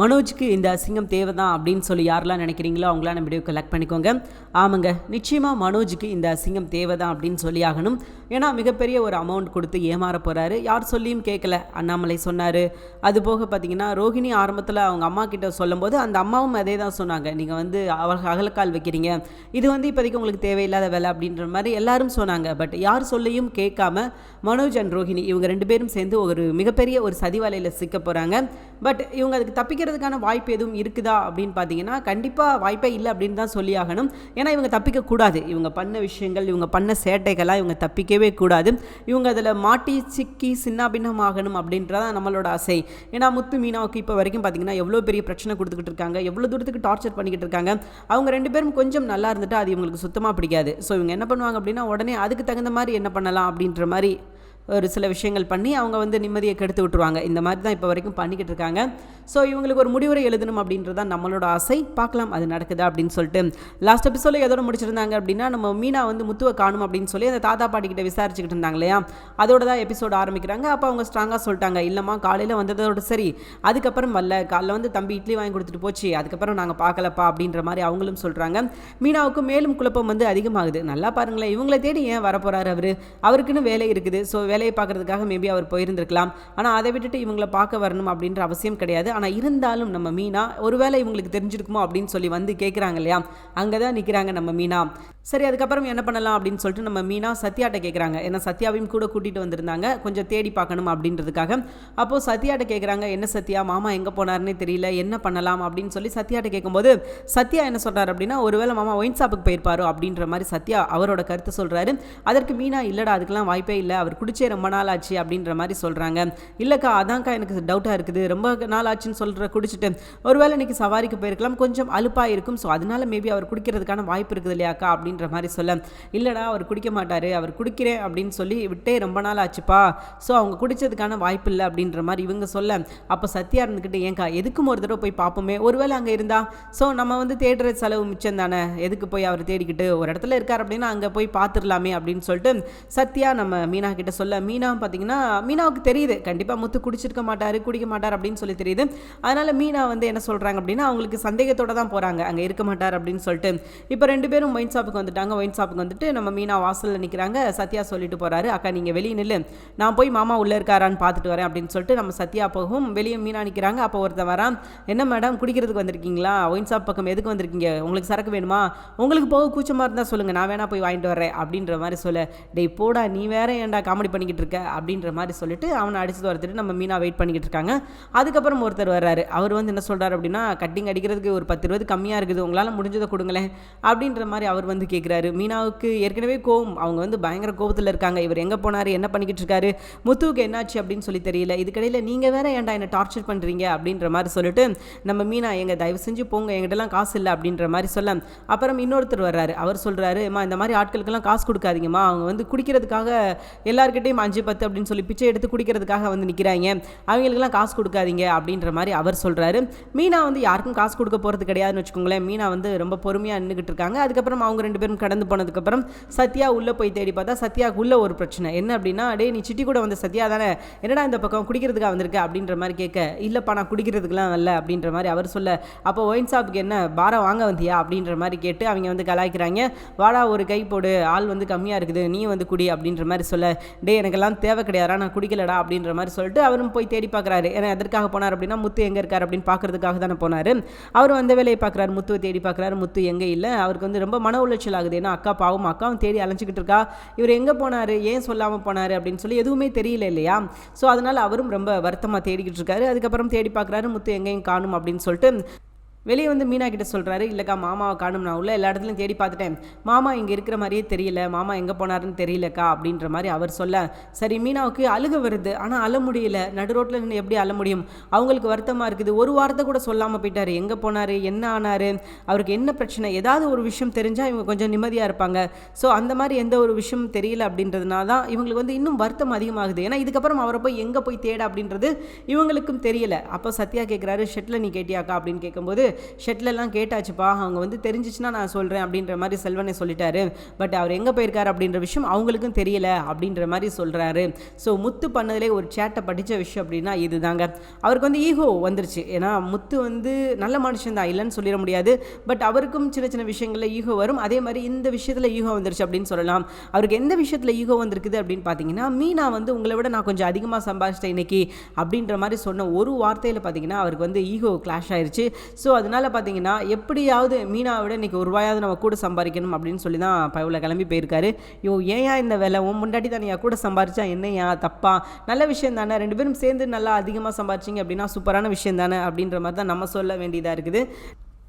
மனோஜ்க்கு இந்த அசிங்கம் தேவை தான் அப்படின்னு சொல்லி யாரெல்லாம் நினைக்கிறீங்களோ அவங்களாம் நம்ம வீடியோ கலெக்ட் பண்ணிக்கோங்க. ஆமாங்க நிச்சயமாக மனோஜுக்கு இந்த அசிங்கம் தேவை தான் அப்படின்னு சொல்லி ஆகணும். ஏன்னா மிகப்பெரிய ஒரு அமௌண்ட் கொடுத்து ஏமாற போகிறாரு யார் சொல்லியும் கேட்கல அண்ணாமலை சொன்னார். அது போக பார்த்தீங்கன்னா ரோஹிணி ஆரம்பத்தில் அவங்க அம்மா கிட்ட சொல்லும்போது அந்த அம்மாவும் அதே தான் சொன்னாங்க. நீங்கள் வந்து அவ அகலக்கால் வைக்கிறீங்க. இது வந்து இப்போதைக்கு உங்களுக்கு தேவையில்லாத வேலை அப்படின்ற மாதிரி எல்லாரும் சொன்னாங்க. பட் யார் சொல்லியும் கேட்காம மனோஜ் அண்ட் ரோஹிணி இவங்க ரெண்டு பேரும் சேர்ந்து ஒரு மிகப்பெரிய ஒரு சதி வலையில் சிக்க போகிறாங்க பட் இவங்க அதுக்கு தப்பிக்கிறதுக்கான வாய்ப்பு எதுவும் இருக்குதா அப்படின்னு பார்த்தீங்கன்னா கண்டிப்பாக வாய்ப்பே இல்லை அப்படின்னு தான் சொல்லி ஆகணும். ஏன்னா இவங்க தப்பிக்கக்கூடாது இவங்க பண்ண விஷயங்கள் இவங்க பண்ண சேட்டைகள்லாம் இவங்க தப்பிக்கவே கூடாது. இவங்க அதில் மாட்டி சிக்கி சின்னாபின்னம் ஆகணும் அப்படின்றதான் நம்மளோட ஆசை. ஏன்னா முத்து மீனாவுக்கு இப்போ வரைக்கும் பார்த்தீங்கன்னா எவ்வளோ பெரிய பிரச்சனை கொடுத்துக்கிட்டு இருக்காங்க எவ்வளோ தூரத்துக்கு டார்ச்சர் பண்ணிக்கிட்டு இருக்காங்க. அவங்க ரெண்டு பேரும் கொஞ்சம் நல்லா இருந்துட்டு அது இவங்களுக்கு சுத்தமாக பிடிக்காது. ஸோ இவங்க என்ன பண்ணுவாங்க அப்படின்னா உடனே அதுக்கு தகுந்த மாதிரி என்ன பண்ணலாம் அப்படின்ற மாதிரி ஒரு சில விஷயங்கள் பண்ணி அவங்க வந்து நிம்மதியை கெடுத்து விட்டுருவாங்க. இந்த மாதிரி தான் இப்போ வரைக்கும் பண்ணிக்கிட்டு இருக்காங்க. ஸோ இவங்களுக்கு ஒரு முடிவுரை எழுதணும் அப்படின்றது தான் நம்மளோட ஆசை. பார்க்கலாம் அது நடக்குதா அப்படின்னு சொல்லிட்டு. லாஸ்ட் எபிசோடில் எதோட முடிச்சிருந்தாங்க அப்படின்னா நம்ம மீனா வந்து முத்துவை காணும் அப்படின்னு சொல்லி அந்த தாத்தா பாட்டிக்கிட்ட விசாரிச்சுக்கிட்டு இருந்தாங்க இல்லையா? அதோட தான் எபிசோடு ஆரம்பிக்கிறாங்க. அப்போ அவங்க ஸ்ட்ராங்காக சொல்லிட்டாங்க இல்லைம்மா காலையில் வந்ததோட சரி. அதுக்கப்புறம் வரல. காலைல வந்து தம்பி இட்லி வாங்கி கொடுத்துட்டு போச்சு. அதுக்கப்புறம் நாங்கள் பார்க்கலப்பா அப்படின்ற மாதிரி அவங்களும் சொல்கிறாங்க மீனாவுக்கு மேலும் குழப்பம் வந்து அதிகமாகுது. நல்லா பாருங்களேன் இவங்களை தேடி ஏன் வரப்போகிறாரு அவர்? அவருக்குன்னு வேலை இருக்குது. ஸோ வேலையை பார்க்குறதுக்காக மேபி அவர் போயிருந்திருக்கலாம். ஆனால் அதை விட்டுட்டு இவங்களை பார்க்க வரணும் அப்படின்ற அவசியம் கிடையாது. ஆனால் இருந்தாலும் நம்ம மீனா ஒருவேளை இவங்களுக்கு தெரிஞ்சிருக்குமோ அப்படின்னு சொல்லி வந்து கேட்குறாங்க இல்லையா? அங்கே தான் நிற்கிறாங்க நம்ம மீனா. சரி அதுக்கப்புறம் என்ன பண்ணலாம் அப்படின்னு சொல்லிட்டு நம்ம மீனா சத்யாட்ட கேட்குறாங்க ஏன்னா சத்யாவையும் கூட கூட்டிகிட்டு வந்திருந்தாங்க. கொஞ்சம் தேடி பார்க்கணும் அப்படின்றதுக்காக. அப்போது சத்யாட்ட கேட்குறாங்க என்ன சத்யா? மாமா எங்கே போனார்னே தெரியல. என்ன பண்ணலாம்? அப்படின்னு சொல்லி சத்யாட்ட கேட்கும்போது சத்யா என்ன சொல்கிறார் அப்படின்னா ஒருவேளை மாமா ஒயின் ஷாப்புக்கு போயிருப்பாரோ? அப்படின்ற மாதிரி சத்யா அவரோட கருத்தை சொல்கிறாரு அதற்கு மீனா இல்லைடா அதுக்கெல்லாம் வாய்ப்பே இல்லை. அவர் குடிச்சே ரொம்ப நாள் ஆச்சு அப்படின்ற மாதிரி சொல்கிறாங்க இல்லைக்கா அதான்க்கா எனக்கு டவுட்டாக இருக்குது. ரொம்ப நாள் ஆச்சுன்னு சொல்கிற குடிச்சிட்டு. ஒருவேளை இன்னைக்கு சவாரிக்கு போயிருக்கலாம். கொஞ்சம் அலுப்பாக இருக்கும். ஸோ அதனால மேபி அவர் குடிக்கிறதுக்கான வாய்ப்பு இருக்குது இல்லையாக்கா அப்படின்ற மாதிரி சொல்ல. இல்லைடா அவர் குடிக்க மாட்டார். அவர் குடிக்கிறேன் அப்படின்னு சொல்லி விட்டே ரொம்ப நாள் ஆச்சுப்பா. ஸோ அவங்க குடிச்சதுக்கான வாய்ப்பு இல்லை அப்படின்ற மாதிரி இவங்க சொல்ல. அப்போ சத்யா இருந்துக்கிட்டு ஏங்கா எதுக்கும் ஒரு தடவை போய் பார்ப்போமே ஒருவேளை அங்கே இருந்தா? ஸோ நம்ம வந்து தேடுற செலவு மிச்சம் தானே. எதுக்கு போய் அவர் தேடிக்கிட்டு? ஒரு இடத்துல இருக்கார் அப்படின்னா அங்கே போய் பார்த்துடலாமே அப்படின்னு சொல்லிட்டு சத்யா நம்ம மீனா கிட்ட சொல்ல மீனாவும் பார்த்தீங்கன்னா மீனாவுக்கு தெரியுது. கண்டிப்பாக முத்து குடிச்சிருக்க மாட்டார் குடிக்க மாட்டார் அப்படின்னு சொல்லி தெரியுது. அதனால் மீனா வந்து என்ன சொல்கிறாங்க அப்படின்னா அவங்களுக்கு சந்தேகத்தோடு தான் போகிறாங்க அங்கே இருக்க மாட்டார் அப்படின்னு சொல்லிட்டு. இப்போ ரெண்டு பேரும் ஒயின் ஷாப்புக்கு வந்துட்டாங்க. ஒயின் ஷாப்புக்கு வந்துட்டு நம்ம மீனா வாசலில் நிற்கிறாங்க சத்யா சொல்லிட்டு போகிறாரு அக்கா நீங்கள் வெளியே நில்லு. நான் போய் மாமா உள்ளே இருக்காரான்னு பார்த்துட்டு வரேன் அப்படின்னு சொல்லிட்டு நம்ம சத்யா போகும். வெளியே மீனா நிற்கிறாங்க அப்போ ஒருத்தன் வரான். என்ன மேடம் குடிக்கிறதுக்கு வந்திருக்கீங்களா? ஒயின் ஷாப் பக்கம் எதுக்கு வந்திருக்கீங்க? உங்களுக்கு சரக்கு வேணுமா? உங்களுக்கு போக கூச்சமாக இருந்தால் சொல்லுங்கள் நான் வேணா போய் வாங்கிட்டு வரேன் அப்படின்ற மாதிரி சொல்ல டேய் போடா. நீ வேற ஏன்டா காமெடி பண்ணிக்கிட்டு இருக்க அப்படின்ற மாதிரி சொல்லிட்டு அவனை அடிச்சு துரத்துட்டு நம்ம மீனா வெயிட் பண்ணிக்கிட்டு இருக்காங்க. அதுக்கப்புறம் ஒருத்தர் வர்றாரு. அவர் வந்து என்ன சொல்கிறார் அப்படின்னா கட்டிங் அடிக்கிறதுக்கு ஒரு பத்து இருபது கம்மியாக இருக்குது. உங்களால் முடிஞ்சதை கொடுங்களேன். அப்படின்ற மாதிரி அவர் வந்து கேட்குறாரு மீனாவுக்கு ஏற்கனவே கோவம். அவங்க வந்து பயங்கர கோபத்தில் இருக்காங்க. இவர் எங்கே போனார்? என்ன பண்ணிக்கிட்டு இருக்காரு? முத்துவுக்கு என்னாச்சு அப்படின்னு சொல்லி தெரியல. இதுக்கடையில் நீங்கள் வேற ஏன்டா என்னை டார்ச்சர் பண்ணுறீங்க அப்படின்ற மாதிரி சொல்லிட்டு நம்ம மீனா எங்க தயவு செஞ்சு போங்க. எங்கிட்டலாம் காசு இல்லை. அப்படின்ற மாதிரி சொல்ல. அப்புறம் இன்னொருத்தர் வர்றாரு. அவர் சொல்கிறாரு அம்மா இந்த மாதிரி ஆட்களுக்கெல்லாம் காசு கொடுக்காதீங்கம்மா. அவங்க வந்து குடிக்கிறதுக்காக எல்லாருக்கிட்டையும் அஞ்சு பத்து அப்படின்னு சொல்லி பிச்சை எடுத்து குடிக்கிறதுக்காக வந்து நிற்கிறாங்க அவங்களுக்குலாம் காசு கொடுக்காதீங்க அப்படின்ற மாதிரி அவர் சொல்கிறாரு மீனா வந்து யாருக்கும் காசு கொடுக்க போகிறது கிடையாதுன்னு வச்சுக்கோங்களேன். மீனா வந்து ரொம்ப பொறுமையாக நின்றுக்கிட்டு இருக்காங்க. அதுக்கப்புறம் அவங்க ரெண்டு பேரும் கடந்து போனதுக்கப்புறம் சத்யா உள்ளே போய் தேடி பார்த்தா சத்யாவுக்கு உள்ள ஒரு பிரச்சனை. என்ன அப்படின்னா டே நீ சிட்டி கூட வந்த சத்யா தானே? என்னடா இந்த பக்கம் குடிக்கிறதுக்காக வந்திருக்க? அப்படின்ற மாதிரி கேட்க இல்லைப்பா நான் குடிக்கிறதுக்குலாம் வரல. அப்படின்ற மாதிரி அவர் சொல்ல அப்போ ஒயின் ஷாப்புக்கு என்ன பாரம் வாங்க வந்தியா? அப்படின்ற மாதிரி கேட்டு அவங்க வந்து கலாய்க்கிறாங்க. வாடா ஒரு கை போடு. ஆள் வந்து கம்மியாக இருக்குது. நீ வந்து குடி. அப்படின்ற மாதிரி சொல்ல டே எனக்கெல்லாம் தேவை கிடையாதா நான் குடிக்கலடா அப்படின்ற மாதிரி சொல்லிட்டு அவரும் போய் தேடி பார்க்குறாரு. ஏன்னா எதற்காக போனார் அப்படின்னா முத்து எங்கே இருக்கார் அப்படின்னு பார்க்குறதுக்காக தானே போனார். அவர் அந்த வேலையை பார்க்குறாரு முத்துவை தேடி பார்க்குறாரு முத்து எங்கே இல்லை அவருக்கு வந்து ரொம்ப மன உளைச்சல் ஆகுது. ஏன்னா அக்கா பாவம் அக்காவும் தேடி அலைஞ்சிக்கிட்டு இருக்கா. இவர் எங்கே போனார் ஏன் சொல்லாமல் போனார் அப்படின்னு சொல்லி எதுவுமே தெரியல இல்லையா? ஸோ அதனால் அவரும் ரொம்ப வருத்தமாக தேடிக்கிட்டு இருக்காரு. அதுக்கப்புறம் தேடி பார்க்குறாரு முத்து எங்கேயும் காணும் அப்படின்னு சொல்லிட்டு வெளியே வந்து மீனா கிட்ட சொல்கிறாரு இல்லைக்கா மாமாவை காணும் நான் உள்ள எல்லா இடத்துலையும் தேடி பார்த்துட்டேன். மாமா இங்கே இருக்கிற மாதிரியே தெரியல மாமா எங்கே போனாருன்னு தெரியலக்கா அப்படின்ற மாதிரி அவர் சொல்ல சரி மீனாவுக்கு அழுக வருது ஆனால் அழ முடியல. நடு ரோட்டில் நின்று எப்படி அழ முடியும்? அவங்களுக்கு வருத்தமாக இருக்குது. ஒரு வாரத்தை கூட சொல்லாமல் போயிட்டாரு. எங்கே போனார்? என்ன ஆனார்? அவருக்கு என்ன பிரச்சனை? ஏதாவது ஒரு விஷயம் தெரிஞ்சால் இவங்க கொஞ்சம் நிம்மதியாக இருப்பாங்க. ஸோ அந்த மாதிரி எந்த ஒரு விஷயம் தெரியல அப்படின்றதுனால தான் இவங்களுக்கு வந்து இன்னும் வருத்தம் அதிகமாகுது. ஏன்னா இதுக்கப்புறம் அவரை போய் எங்கே போய் தேட அப்படின்றது இவங்களுக்கும் தெரியல. அப்போ சத்யா கேட்குறாரு ஷெட்டில் நீ கேட்டியாக்கா? அப்படின்னு கேட்கும்போது ஷெட்லெல்லாம் கேட்டாச்சுப்பா அவங்க வந்து தெரிஞ்சிச்சுன்னா நான் சொல்கிறேன் அப்படின்ற மாதிரி செல்வனை சொல்லிட்டாரு. பட் அவர் எங்கே போயிருக்காரு அப்படின்ற விஷயம் அவங்களுக்கும் தெரியல அப்படின்ற மாதிரி சொல்கிறாரு ஸோ முத்து பண்ணதுலே ஒரு சேட்டை படித்த விஷயம் அப்படின்னா இதுதாங்க. அவருக்கு வந்து ஈகோ வந்துருச்சு. ஏன்னா முத்து வந்து நல்ல மனுஷன் தான் இல்லைன்னு சொல்லிட முடியாது. பட் அவருக்கும் சின்ன சின்ன விஷயங்களில் ஈகோ வரும். அதே மாதிரி இந்த விஷயத்தில் ஈகோ வந்துருச்சு அப்படின்னு சொல்லலாம். அவருக்கு எந்த விஷயத்தில் ஈகோ வந்திருக்குது அப்படின்னு பார்த்தீங்கன்னா மீனா வந்து உங்களை விட நான் கொஞ்சம் அதிகமாக சம்பாதிச்சிட்டேன் இன்னைக்கு அப்படின்ற மாதிரி சொன்ன ஒரு வார்த்தையில் பார்த்தீங்கன்னா அவருக்கு வந்து ஈகோ கிளாஷ் ஆயிருச்சு. ஸோ அதனால் பார்த்தீங்கன்னா எப்படியாவது மீனாவை விட ஒரு ரூபாயாவது நம்ம கூட சம்பாதிக்கணும் அப்படின்னு சொல்லி தான் பவுல கிளம்பி போயிருக்காரு. ஐயோ ஏன் இந்த வேலை? உன் முன்னாடி தான் கூட சம்பாரிச்சா என்னையா? தப்பா? நல்ல விஷயம் தானே? ரெண்டு பேரும் சேர்ந்து நல்லா அதிகமாக சம்பாரிச்சிங்க அப்படின்னா சூப்பரான விஷயம் தானே? அப்படின்ற மாதிரி தான் நம்ம சொல்ல வேண்டியதாக இருக்குது.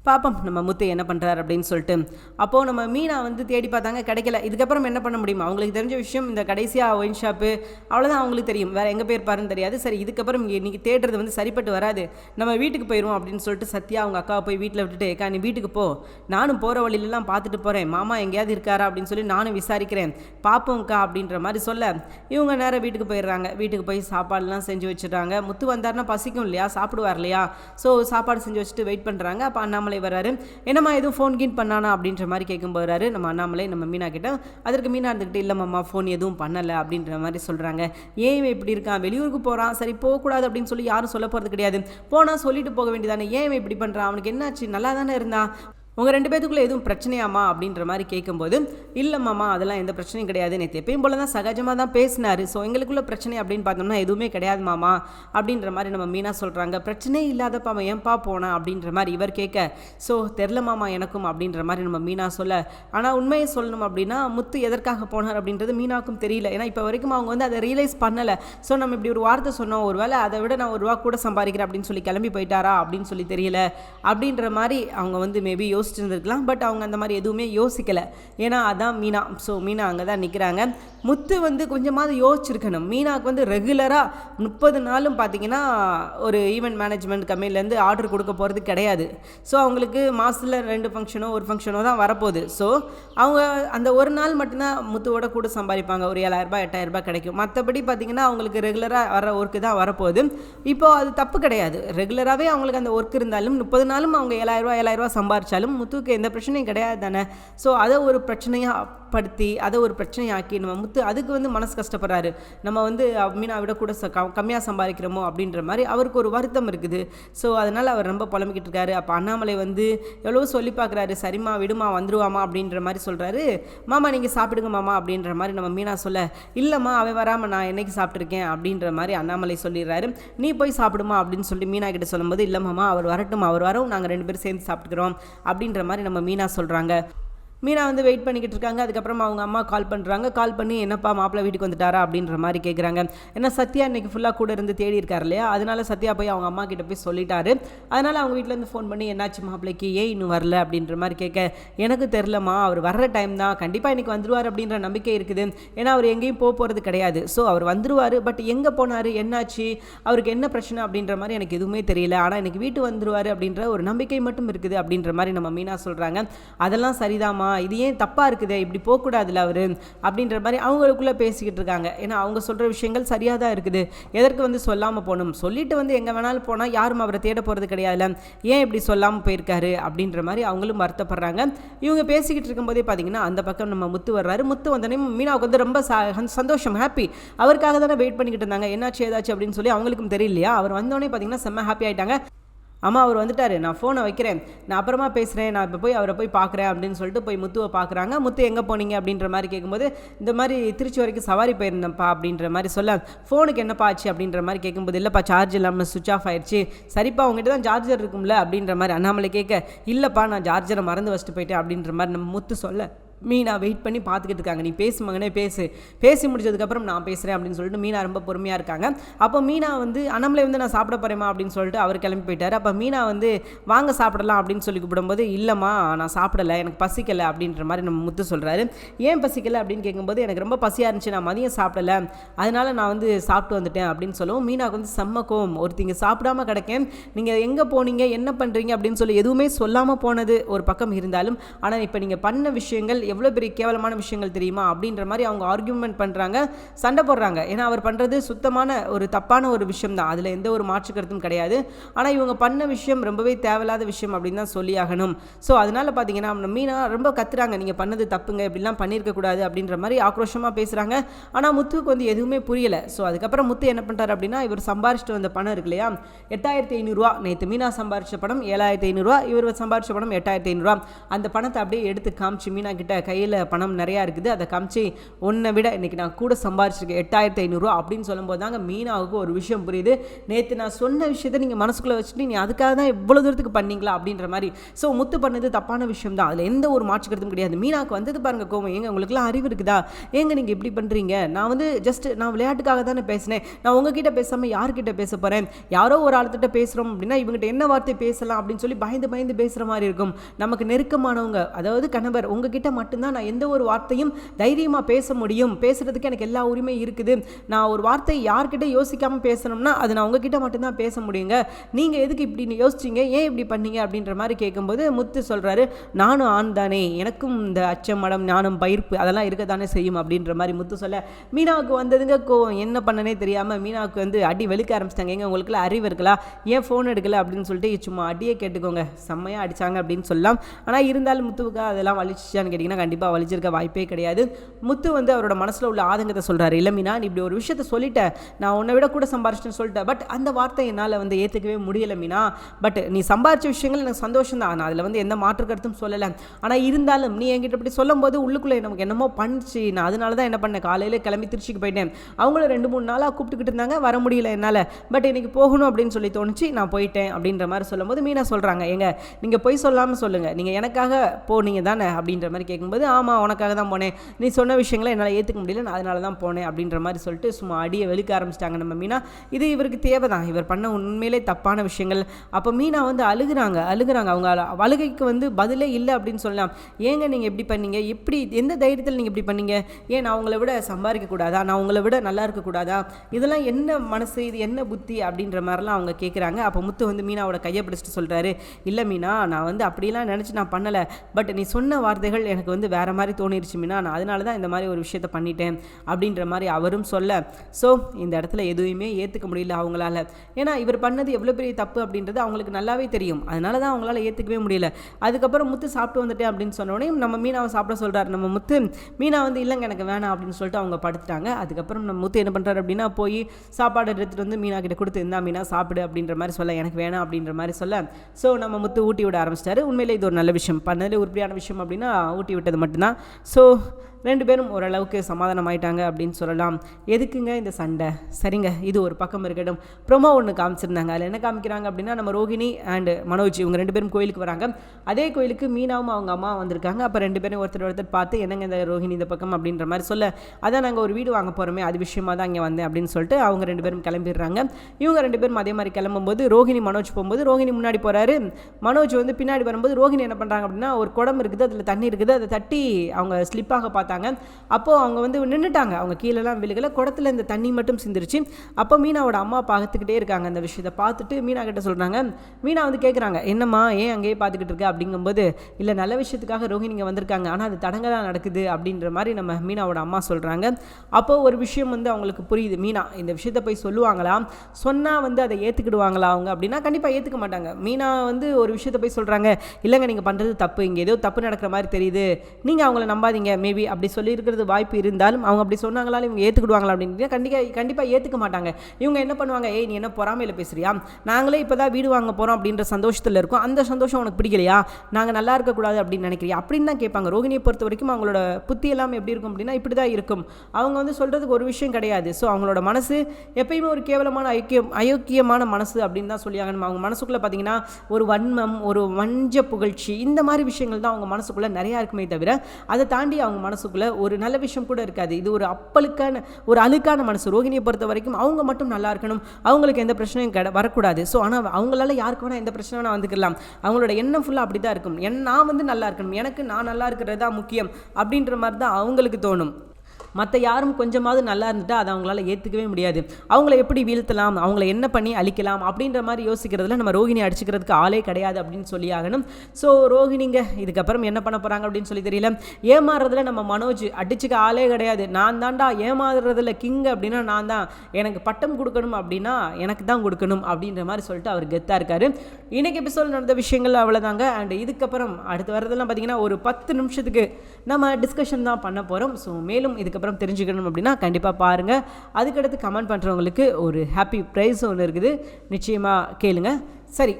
பாப்பம் நம்ம முத்து என்ன பண்ணுறாரு அப்படின்னு சொல்லிட்டு. அப்போது நம்ம மீனா வந்து தேடி பார்த்தாங்க கிடைக்கல. இதுக்கப்புறம் என்ன பண்ண முடியும்? அவங்களுக்கு தெரிஞ்ச விஷயம் இந்த கடைசியாக ஒயின் ஷாப்பு அவ்வளோதான் அவங்களுக்கு தெரியும். வேறு எங்கே போயிருப்பாருன்னு தெரியாது. சரி இதுக்கப்புறம் இங்கே இன்றைக்கி தேடுறது வந்து சரிப்பட்டு வராது. நம்ம வீட்டுக்கு போயிடுவோம் அப்படின்னு சொல்லிட்டு சத்யா அவங்க அக்காவை போய் வீட்டில் விட்டுட்டு ஏக்கா நீ வீட்டுக்கு போ. நானும் போகிற வழியிலலாம் பார்த்துட்டு போகிறேன் மாமா எங்கேயாவது இருக்காரா? அப்படின்னு சொல்லி நானும் விசாரிக்கிறேன். பார்ப்போம்க்கா அப்படின்ற மாதிரி சொல்ல இவங்க நேராக வீட்டுக்கு போயிடுறாங்க. வீட்டுக்கு போய் சாப்பாடுலாம் செஞ்சு வச்சுடுறாங்க. முத்து வந்தாருன்னா பசிக்கும் இல்லையா சாப்பிடுவார் இல்லையா ஸோ சாப்பாடு செஞ்சு வச்சுட்டு வெயிட் பண்ணுறாங்க அப்போ அண்ணாமலை வராரு என்னம்மா எதுவும் ஃபோன் கீன் பண்ணானா அப்படின்ற மாதிரி கேட்கும் போகிறாரு நம்ம அண்ணாமலை நம்ம மீனா கிட்ட அதற்கு மீனா இருந்துக்கிட்டு இல்லைம்மா ஃபோன் எதுவும் பண்ணலை அப்படின்ற மாதிரி சொல்கிறாங்க ஏன் இப்படி இருக்கான்? வெளியூருக்கு போகிறான் சரி போகக்கூடாது அப்படின்னு சொல்லி யாரும் சொல்ல போகிறது கிடையாது. போனால் சொல்லிட்டு போக வேண்டியதானே. ஏன் இப்படி பண்ணுறான் அவனுக்கு என்னாச்சு? நல்லா தானே இருந்தான். உங்கள் ரெண்டு பேத்துக்குள்ளே எதுவும் பிரச்சனையாமா அப்படின்ற மாதிரி கேட்கும்போது இல்லைம்மாம்மா அதெல்லாம் எந்த பிரச்சனையும் கிடையாது. நேற்று எப்பயும் போல தான் சகஜமாக தான் பேசினாரு. ஸோ எங்களுக்குள்ள பிரச்சனை அப்படின்னு பார்த்தோம்னா எதுவுமே கிடையாது மாமா அப்படின்ற மாதிரி நம்ம மீனா சொல்கிறாங்க பிரச்சனையே இல்லாதப்பா அவன் ஏன்பா போனான் அப்படின்ற மாதிரி இவர் கேட்க ஸோ தெரில மாமா எனக்கும் அப்படின்ற மாதிரி நம்ம மீனா சொல்ல ஆனால் உண்மையை சொல்லணும் அப்படின்னா முத்து எதற்காக போனார் அப்படின்றது மீனாவுக்கும் தெரியல. ஏன்னா இப்போ வரைக்கும் அவங்க வந்து அதை ரியலைஸ் பண்ணலை. ஸோ நம்ம இப்படி ஒரு வார்த்தை சொன்னோம். ஒரு வேளை அதை விட நான் ஒரு ரூபா கூட சம்பாதிக்கிறேன் அப்படின்னு சொல்லி கிளம்பி போயிட்டாரா அப்படின்னு சொல்லி தெரியல. அப்படின்ற மாதிரி அவங்க வந்து மேபி யோசிச்சிருந்துருக்கலாம் பட் அவங்க அந்த மாதிரி எதுவுமே யோசிக்கலை. ஏன்னா அதான் மீனா. ஸோ மீனா அங்கே தான் நிற்கிறாங்க முத்து வந்து கொஞ்சமாவது யோசிச்சிருக்கணும். மீனாவுக்கு வந்து ரெகுலராக முப்பது நாளும் பார்த்தீங்கன்னா ஒரு ஈவெண்ட் மேனேஜ்மெண்ட் கம்பெனிலேருந்து ஆர்டர் கொடுக்க போகிறது கிடையாது. ஸோ அவங்களுக்கு மாதத்தில் ரெண்டு ஃபங்க்ஷனோ ஒரு ஃபங்க்ஷனோ தான் வரப்போகுது. ஸோ அவங்க அந்த ஒரு நாள் மட்டும்தான் முத்துவோட கூட சம்பாதிப்பாங்க. ஒரு ஏழாயிரரூபா எட்டாயிரரூபா கிடைக்கும். மற்றபடி பார்த்தீங்கன்னா அவங்களுக்கு ரெகுலராக வர ஒர்க்கு தான் வரப்போகுது. இப்போது அது தப்பு கிடையாது. ரெகுலராகவே அவங்களுக்கு அந்த ஒர்க் இருந்தாலும் முப்பது நாளும் அவங்க ஏழாயிரரூபா ஏழாயிரரூபா சம்பாரிச்சாலும் முத்துவுக்கு எந்த பிரச்சனையும் கிடையாது தானே? ஸோ அதை ஒரு பிரச்சனையாக படுத்தி அதை ஒரு பிரச்சனையாக்கி நம்ம முத்து அதுக்கு வந்து மனசு கஷ்டப்படுறாரு. நம்ம வந்து மீனா விட கூட ச கம்மியாக சம்பாதிக்கிறோமோ அப்படின்ற மாதிரி அவருக்கு ஒரு வருத்தம் இருக்குது. ஸோ அதனால் அவர் ரொம்ப புலம்பிக்கிட்டு இருக்காரு. அப்போ அண்ணாமலை வந்து எவ்வளோ சொல்லி பார்க்குறாரு. சரிம்மா விடுமா வந்துருவாமா அப்படின்ற மாதிரி சொல்கிறாரு மாமா நீங்கள் சாப்பிடுங்க மாமா அப்படின்ற மாதிரி நம்ம மீனா சொல்ல இல்லைம்மா அவன் வராமல் நான் என்னைக்கு சாப்பிட்ருக்கேன் அப்படின்ற மாதிரி அண்ணாமலை சொல்லிடுறாரு. நீ போய் சாப்பிடுமா அப்படின்னு சொல்லி மீனா கிட்ட சொல்லும்போது இல்லை மாமா அவர் வரட்டும் அவர் வரவும் நாங்கள் ரெண்டு பேரும் சேர்ந்து சாப்பிட்டுக்கிறோம் அப்படின்ற மாதிரி நம்ம மீனா சொல்கிறாங்க மீனா வந்து வெயிட் பண்ணிக்கிட்டு இருக்காங்க. அதுக்கப்புறம் அவங்க அம்மா கால் பண்ணுறாங்க கால் பண்ணி என்னப்பா மாப்பிள்ளை வீட்டுக்கு வந்துட்டாரா? அப்படின்ற மாதிரி கேட்குறாங்க ஏன்னா சத்யா இன்னைக்கு ஃபுல்லாக கூட இருந்து தேடி இருக்கார் இல்லையா? அதனால சத்யா போய் அவங்க அம்மா கிட்ட போய் சொல்லிட்டாரு. அதனால அவங்க வீட்டிலேருந்து ஃபோன் பண்ணி என்னாச்சு மாப்பிள்ளைக்கு? ஏன் இன்னும் வரல? அப்படின்ற மாதிரி கேட்க எனக்கு தெரிலம்மா அவர் வர்ற டைம் தான். கண்டிப்பாக இன்னைக்கு வந்துருவார் அப்படின்ற நம்பிக்கை இருக்குது. ஏன்னா அவர் எங்கேயும் போக போகிறது கிடையாது. ஸோ அவர் வந்துருவார் பட் எங்கே போனார்? என்னாச்சு? அவருக்கு என்ன பிரச்சனை? அப்படின்ற மாதிரி எனக்கு எதுவுமே தெரியல. ஆனால் எனக்கு வீட்டு வந்துருவார் அப்படின்ற ஒரு நம்பிக்கை மட்டும் இருக்குது அப்படின்ற மாதிரி நம்ம மீனா சொல்கிறாங்க அதெல்லாம் சரிதாம்மா. இது ஏன் தப்பாக இருக்குதே? இப்படி போகக்கூடாதுல அவர்? அப்படின்ற மாதிரி அவங்களுக்குள்ளே பேசிக்கிட்டு இருக்காங்க. ஏன்னா அவங்க சொல்கிற விஷயங்கள் சரியாக தான் இருக்குது. எதற்கு வந்து சொல்லாமல் போகணும்? சொல்லிட்டு வந்து எங்கே வேணாலும் போனால் யாரும் அவரை தேட போகிறது கிடையாதுல ஏன் இப்படி சொல்லாமல் போயிருக்காரு? அப்படின்ற மாதிரி அவங்களும் வருத்தப்படுறாங்க. இவங்க பேசிக்கிட்டு இருக்கும்போதே பார்த்தீங்கன்னா அந்த பக்கம் நம்ம முத்து வர்றாரு. முத்து வந்தோடனே மீனாவுக்கு வந்து ரொம்ப சந்தோஷம் ஹாப்பி அவருக்காக தானே வெயிட் பண்ணிக்கிட்டு இருந்தாங்க. என்னாச்சு ஏதாச்சு அப்படின்னு சொல்லி அவங்களுக்கும் தெரியலையா? அவர் வந்தோடனே பார்த்தீங்கன்னா செம்ம ஹாப்பி ஆயிட்டாங்க. அம்மா அவர் வந்துட்டார். நான் ஃபோனை வைக்கிறேன். நான் அப்புறமா பேசுகிறேன் நான் இப்போ போய் அவரை போய் பார்க்குறேன் அப்படின்னு சொல்லிட்டு போய் முத்துவை பார்க்குறாங்க. முத்து எங்கே போனீங்க? அப்படின்ற மாதிரி கேட்கும்போது இந்த மாதிரி திருச்சி வரைக்கும் சவாரி போயிருந்தேன்ப்பா அப்படின்ற மாதிரி சொல்ல ஃபோனுக்கு என்னப்பா ஆச்சு? அப்படின்ற மாதிரி கேட்கும்போது இல்லைப்பா சார்ஜ் இல்லாமல் சுவிச் ஆஃப் ஆயிடுச்சு சரிப்பா உங்ககிட்ட தான் சார்ஜர் இருக்கும்ல? அப்படின்ற மாதிரி அண்ணாமலை கேட்க இல்லைப்பா நான் சார்ஜரை மறந்து வச்சுட்டு போயிட்டேன் அப்படின்ற மாதிரி நம்ம முத்து சொல்ல. மீனா வெயிட் பண்ணி பார்த்துக்கிட்டு இருக்காங்க. நீ பேசு மகனே பேசு. பேசி முடிச்சதுக்கப்புறம் நான் பேசுகிறேன் அப்படின்னு சொல்லிட்டு மீனா ரொம்ப பொறுமையாக இருக்காங்க. அப்போ மீனா வந்து அண்ணாமலை வந்து நான் சாப்பிட போகிறேமா அப்படின்னு சொல்லிட்டு அவர் கிளம்பி போயிட்டார். அப்போ மீனா வந்து வாங்க சாப்பிடலாம் அப்படின்னு சொல்லி கூப்பிடும்போது இல்லைம்மா நான் சாப்பிடலை எனக்கு பசிக்கலை அப்படின்ற மாதிரி நம்ம முத்து சொல்கிறாரு ஏன் பசிக்கலை? அப்படின்னு கேட்கும்போது எனக்கு ரொம்ப பசியாக இருந்துச்சு நான் மதியம் சாப்பிடல. அதனால நான் வந்து சாப்பிட்டு வந்துட்டேன் அப்படின்னு சொல்லவும் மீனாவுக்கு வந்து செம்ம கோவம். ஒருத்திங்க சாப்பிடாம கிடக்கேன். நீங்கள் எங்கே போனீங்க? என்ன பண்ணுறீங்க அப்படின்னு சொல்லி எதுவுமே சொல்லாமல் போனது ஒரு பக்கம் இருந்தாலும் ஆனால் இப்போ நீங்கள் பண்ண விஷயங்கள் எவ்வளோ பெரிய கேவலமான விஷயங்கள் தெரியுமா அப்படின்ற மாதிரி அவங்க ஆர்கியூமெண்ட் பண்ணுறாங்க சண்டை போடுறாங்க. ஏன்னா அவர் பண்ணுறது சுத்தமான ஒரு தப்பான ஒரு விஷயம் தான் அதில் எந்த ஒரு மாற்று கருத்தும் கிடையாது. ஆனால் இவங்க பண்ண விஷயம் ரொம்பவே தேவையில்லாத விஷயம் அப்படின்னு தான் சொல்லி ஆகணும் ஸோ அதனால் பார்த்தீங்கன்னா மீனா ரொம்ப கத்துறாங்க. நீங்கள் பண்ணது தப்புங்க இப்படிலாம் பண்ணியிருக்க கூடாது அப்படின்ற மாதிரி ஆக்ரோஷமாக பேசுகிறாங்க ஆனால் முத்துவுக்கு வந்து எதுவுமே புரியலை. ஸோ அதுக்கப்புறம் முத்து என்ன பண்ணுறாரு அப்படின்னா இவர் சம்பாரிச்சிட்டு வந்த பணம் இருக்கு இல்லையா? எட்டாயிரத்தி ஐநூறுரூவா நேற்று மீனா சம்பாரிச்ச பணம் ஏழாயிரத்தி ஐநூறுரூவா இவர் சம்பாரிச்ச பணம் எட்டாயிரத்தி ஐநூறுரூவா அந்த பணத்தை அப்படியே எடுத்து காமிச்சு மீனா கிட்ட கையில் பணம் நிறையா இருக்குது. அதை காமிச்சு உன்னை விட இன்னைக்கு நான் கூட சம்பாரிச்சிருக்கேன். எட்டாயிரத்தி ஐநூறுரூவா அப்படின்னு சொல்லும்போது தாங்க மீனாவுக்கு ஒரு விஷயம் புரியுது. நேற்று நான் சொன்ன விஷயத்தை நீங்கள் மனசுக்குள்ளே வச்சுட்டு நீ அதுக்காக தான் இவ்வளோ தூரத்துக்கு பண்ணீங்களா அப்படின்ற மாதிரி. ஸோ முத்து பண்ணது தப்பான விஷயம் தான். அதில் எந்த ஒரு மாற்று கருத்தும் கிடையாது. மீனாவுக்கு வந்தது பாருங்க கோவம் ஏங்க உங்களுக்குலாம் அறிவு இருக்குதா? ஏங்க நீங்கள் இப்படி பண்ணுறீங்க நான் வந்து ஜஸ்ட் நான் விளையாட்டுக்காக தானே பேசினேன். நான் உங்ககிட்ட பேசாமல் யார்கிட்ட பேச போகிறேன் யாரோ ஒரு ஆளுத்திட்ட பேசுகிறோம் அப்படின்னா இவங்ககிட்ட என்ன வார்த்தை பேசலாம் அப்படின்னு சொல்லி பயந்து பயந்து பேசுகிற மாதிரி இருக்கும். நமக்கு நெருக்கமானவங்க அதாவது கணவர் உங்ககிட்ட மட்டும்தான் நான் எந்த ஒரு வார்த்தையும் தைரியமாக பேச முடியும். பேசுகிறதுக்கு எனக்கு எல்லா உரிமை இருக்குது. நான் ஒரு வார்த்தை யார்கிட்ட யோசிக்காமல் பேசணும்னா அது நான் உங்ககிட்ட மட்டும்தான் பேச முடியுங்க. நீங்கள் எதுக்கு இப்படி யோசிச்சீங்க? ஏன் இப்படி பண்ணீங்க? அப்படின்ற மாதிரி கேட்கும்போது முத்து சொல்கிறாரு நானும் ஆண் தானே. எனக்கும் இந்த அச்சம் மடம் ஞானம் பயிர்ப்பு அதெல்லாம் இருக்க தானே செய்யும். அப்படின்ற மாதிரி முத்து சொல்ல மீனாவுக்கு வந்ததுங்க கோவம். என்ன பண்ணனே தெரியாமல் மீனாவுக்கு வந்து அடி வெளுக்க ஆரம்பிச்சிட்டாங்க. எங்க உங்களுக்குலாம் அறிவு இருக்கலாம் ஏன் ஃபோன் எடுக்கல? அப்படின்னு சொல்லிட்டு சும்மா அடியே கேட்டுக்கோங்க. செம்மையாக அடிச்சாங்க அப்படின்னு சொல்லலாம். ஆனால் இருந்தாலும் முத்துவுக்கு அதெல்லாம் வலிச்சிச்சான்னு கேட்டிங்கன்னா கண்டிப்பாக வலிச்சிருக்க வாய்ப்பே கிடையாது. முத்து வந்து அவரோட மனசில் உள்ள ஆதங்கத்தை சொல்கிறாரு இளமினா நீ இப்படி ஒரு விஷயத்த சொல்லிட்டேன் நான் உன்னை விட கூட சம்பாரிச்சிட்டேன்னு சொல்லிட்டேன் பட் அந்த வார்த்தை என்னால் வந்து ஏற்றுக்கவே முடியல மீனா. பட் நீ சம்பாரிச்ச விஷயங்கள் எனக்கு சந்தோஷம் தான். நான் அதில் வந்து எந்த மாற்று கருத்தும் சொல்லலை. ஆனால் இருந்தாலும் நீ என்கிட்ட இப்படி சொல்லும்போது உள்ளுக்குள்ளே நமக்கு என்னமோ பண்ணுச்சு நான் அதனால தான் என்ன பண்ணேன்? காலையில் கிளம்பி திருச்சிக்கு போயிட்டேன். அவங்களும் ரெண்டு மூணு நாளாக கூப்பிட்டுக்கிட்டு இருந்தாங்க. வர முடியல என்னால். பட் இன்னைக்கு போகணும் அப்படின்னு சொல்லி தோணுச்சு. நான் போயிட்டேன். அப்படின்ற மாதிரி சொல்லும்போது மீனா சொல்கிறாங்க ஏங்க நீங்கள் பொய் சொல்லாமல் சொல்லுங்கள் நீங்கள் எனக்காக போனீங்க தானே அப்படின்ற மாதிரி கேட்கும்போது ஆமாம் உனக்காக தான் போனேன். நீ சொன்ன விஷயங்களை என்னால் ஏற்றுக்க முடியல. நான் அதனால தான் போனேன். அப்படின்ற மாதிரி சொல்லிட்டு சும்மா அடியை வெளுக்க ஆரம்பிச்சிட்டாங்க நம்ம மீனா. இது இவருக்கு தேவை தான் இவர் பண்ண உண்மையிலே தப்பான விஷயங்கள். அப்போ மீனா வந்து அழுகுறாங்க. அழுகுறாங்க. அவங்க அழ- அழுகைக்கு வந்து பதிலே இல்லை அப்படின்னு சொல்லலாம். ஏங்க நீங்கள் எப்படி பண்ணீங்க? எப்படி எந்த தைரியத்தில் நீங்கள் இப்படி பண்ணீங்க? ஏன் நான் உங்களை விட சம்பாதிக்க கூடாதா நான் உங்களை விட நல்லா இருக்கக்கூடாதா? இதெல்லாம் என்ன மனசு? இது என்ன புத்தி? அப்படின்ற மாதிரிலாம் அவங்க கேட்குறாங்க அப்போ முத்து வந்து மீனாவோட கையை பிடிச்சிட்டு சொல்கிறாரு இல்லை மீனா நான் வந்து அப்படிலாம் நினச்சி நான் பண்ணலை. பட் நீ சொன்ன வார்த்தைகள் எனக்கு வந்து வேறு மாதிரி தோணிருச்சு மீனா. நான் அதனால தான் இந்த மாதிரி ஒரு விஷயத்த பண்ணிட்டேன் அப்படின்ற மாதிரி அவரும் சொல்ல. ஸோ இந்த இடத்துல எதுவுமே ஏற்றுக்க முடியல அவங்களால. ஏன்னா இவர் பண்ணது எவ்வளோ பெரிய தப்பு அப்படின்றது அவங்களுக்கு நல்லாவே தெரியும். அதனால தான் அவங்களால ஏற்றுக்கவே முடியல. அதுக்கப்புறம் முத்து சாப்பிட்டு வந்துட்டேன் அப்படின்னு சொன்ன நம்ம மீனாவை சாப்பிட சொல்கிறாரு நம்ம முத்து மீனா வந்து இல்லைங்க எனக்கு வேணாம் அப்படின்னு சொல்லிட்டு அவங்க படுத்துட்டாங்க. அதுக்கப்புறம் நம்ம முத்து என்ன பண்ணுறாரு அப்படின்னா போய் சாப்பாடு எடுத்துகிட்டு வந்து மீனா கிட்ட கொடுத்து இந்தா மீனா சாப்பிடு அப்படின்ற மாதிரி சொல்ல. எனக்கு வேணாம் அப்படின்ற மாதிரி சொல்ல. ஸோ நம்ம முத்து ஊட்டி விட ஆரம்பிச்சிட்டாரு. உண்மையிலே இது ஒரு நல்ல விஷயம். பண்ணதில் உருப்படியான விஷயம் அப்படின்னா ஊட்டி விட்டது மட்டும்தான். ஸோ ரெண்டு பேரும் ஓரளவுக்கு சமாதானம் ஆயிட்டாங்க அப்படின்னு சொல்லலாம். எதுக்குங்க இந்த சண்டை? சரிங்க இது ஒரு பக்கம் இருக்கட்டும். ப்ரொமோ ஒன்று காமிச்சிருந்தாங்க. அதில் என்ன காமிக்கிறாங்க அப்படின்னா நம்ம ரோகிணி அண்ட் மனோஜ் இவங்க ரெண்டு பேரும் கோயிலுக்கு வராங்க. அதே கோயிலுக்கு மீனாவும் அவங்க அம்மா வந்திருக்காங்க. அப்போ ரெண்டு பேரும் ஒருத்தர் ஒருத்தர் பார்த்து என்னங்க இந்த ரோஹிணி இந்த பக்கம்? அப்படின்ற மாதிரி சொல்ல அதான் நாங்கள் ஒரு வீடு வாங்க போகிறோமே அது விஷயமா தான் இங்கே வந்தேன் அப்படின்னு சொல்லிட்டு அவங்க ரெண்டு பேரும் கிளம்பிடுறாங்க. இவங்க ரெண்டு பேரும் அதே மாதிரி கிளம்பும்போது ரோஹிணி மனோஜ் போகும்போது ரோஹிணி முன்னாடி போகிறாரு மனோஜ் வந்து பின்னாடி வரும்போது ரோஹிணி என்ன பண்ணுறாங்க அப்படின்னா ஒரு குடம் இருக்குது அதில் தண்ணி இருக்குது அதை தட்டி அவங்க ஸ்லிப்பாக பார்த்து பார்த்தாங்க. அப்போது அவங்க வந்து நின்றுட்டாங்க அவங்க கீழெல்லாம் விழுகல. குடத்துல இந்த தண்ணி மட்டும் சிந்திருச்சு. அப்போ மீனாவோட அம்மா பார்த்துக்கிட்டே இருக்காங்க. அந்த விஷயத்தை பார்த்துட்டு மீனா கிட்ட சொல்கிறாங்க மீனா வந்து கேட்குறாங்க என்னம்மா ஏன் அங்கேயே பார்த்துக்கிட்டு இருக்க? அப்படிங்கும்போது இல்லை நல்ல விஷயத்துக்காக ரோஹிணிங்க வந்திருக்காங்க. ஆனால் அது தடங்கலாக நடக்குது. அப்படின்ற மாதிரி நம்ம மீனாவோட அம்மா சொல்கிறாங்க அப்போது ஒரு விஷயம் வந்து அவங்களுக்கு புரியுது. மீனா இந்த விஷயத்தை போய் சொல்லுவாங்களா? சொன்னால் வந்து அதை ஏற்றுக்கிடுவாங்களா அவங்க? அப்படின்னா கண்டிப்பாக ஏற்றுக்க மாட்டாங்க. மீனா வந்து ஒரு விஷயத்தை போய் சொல்கிறாங்க இல்லைங்க நீங்கள் பண்ணுறது தப்பு. இங்கே ஏதோ தப்பு நடக்கிற மாதிரி தெரியுது. நீங்கள் அவங்கள நம்பாதீங்க. மேபி அப்படி அப்படி சொல்லியிருக்கிறது வாய்ப்பு இருந்தாலும் அவங்க அப்படி சொன்னாங்களாலும் இவங்க ஏற்றுக்கிடுவாங்களா அப்படின்னு கண்டிப்பாக கண்டிப்பாக ஏற்றுக்க மாட்டாங்க. இவங்க என்ன பண்ணுவாங்க? ஏய் நீ என்ன பொறாமையில் பேசுறியா? நாங்களே இப்போ தான் வீடு வாங்க போகிறோம் அப்படின்ற சந்தோஷத்தில் இருக்கும். அந்த சந்தோஷம் உனக்கு பிடிக்கலையா? நாங்கள் நல்லா இருக்கக்கூடாது அப்படின்னு நினைக்கிறியா? அப்படின்னு தான் கேட்பாங்க. ரோகிணியை பொறுத்த வரைக்கும் அவங்களோட புத்தி எல்லாம் எப்படி இருக்கும் அப்படின்னா இப்படி தான் இருக்கும். அவங்க வந்து சொல்கிறதுக்கு ஒரு விஷயம் கிடையாது. ஸோ அவங்களோட மனசு எப்பயுமே ஒரு கேவலமான ஐக்கியம் அயோக்கியமான மனசு அப்படின்னு தான் சொல்லியாகணும். அவங்க மனசுக்குள்ளே பார்த்தீங்கன்னா ஒரு வன்மம் ஒரு வஞ்ச புகழ்ச்சி இந்த மாதிரி விஷயங்கள் தான் அவங்க மனசுக்குள்ளே நிறையா இருக்குமே தவிர அதை தாண்டி அவங்க மனசுக்குள்ளே ஒரு நல்ல விஷயம் கூட இருக்காது. இது ஒரு அப்பலுக்கான ஒரு அழுக்கான மனசு. ரோகிணியை பொறுத்த வரைக்கும் அவங்க மட்டும் நல்லா இருக்கணும். அவங்களுக்கு எந்த பிரச்சனையும் கட வரக்கூடாது. ஸோ ஆனால் அவங்களால யாருக்கு வேணால் எந்த பிரச்சனை வேணால் வந்துக்கலாம் அவங்களோட எண்ணம் ஃபுல்லாக அப்படி தான் இருக்கும். என் நான் வந்து நல்லா இருக்கணும். எனக்கு நான் நல்லா இருக்கிறது தான் முக்கியம் அப்படின்ற மாதிரி தான் அவங்களுக்கு தோணும். மற்ற யாரும் கொஞ்சமாவது நல்லா இருந்துட்டால் அதை அவங்களால ஏற்றுக்கவே முடியாது. அவங்கள எப்படி வீழ்த்தலாம்? அவங்கள என்ன பண்ணி அழிக்கலாம்? அப்படின்ற மாதிரி யோசிக்கிறதுல நம்ம ரோஹிணி அடிச்சுக்கிறதுக்கு ஆளே கிடையாது அப்படின்னு சொல்லி ஆகணும். ஸோ ரோஹிணிங்க இதுக்கப்புறம் என்ன பண்ண போகிறாங்க அப்படின்னு சொல்லி தெரியல. ஏமாறுறதுல நம்ம மனோஜ் அடிச்சுக்க ஆளே கிடையாது. நான் தான்டா ஏமாறுறதுல கிங் அப்படின்னா நான் தான். எனக்கு பட்டம் கொடுக்கணும் அப்படின்னா எனக்கு தான் கொடுக்கணும் அப்படின்ற மாதிரி சொல்லிட்டு அவர் கெத்தாக இருக்காரு. இன்னைக்கு எபிசோட் நடந்த விஷயங்கள் அவ்வளோதாங்க அண்ட் இதுக்கப்புறம் அடுத்து வரதெல்லாம் பார்த்தீங்கன்னா ஒரு பத்து நிமிஷத்துக்கு நம்ம டிஸ்கஷன் தான் பண்ண போகிறோம் ஸோ மேலும் இதுக்கப்புறம் தெரிஞ்சுக்கணும் அப்படின்னா கண்டிப்பாக பாருங்கள் அதுக்கடுத்து கமெண்ட் பண்ணுறவங்களுக்கு ஒரு ஹாப்பி ப்ரைஸ் ஒன்று இருக்குது. நிச்சயமாக கேளுங்கள் சரி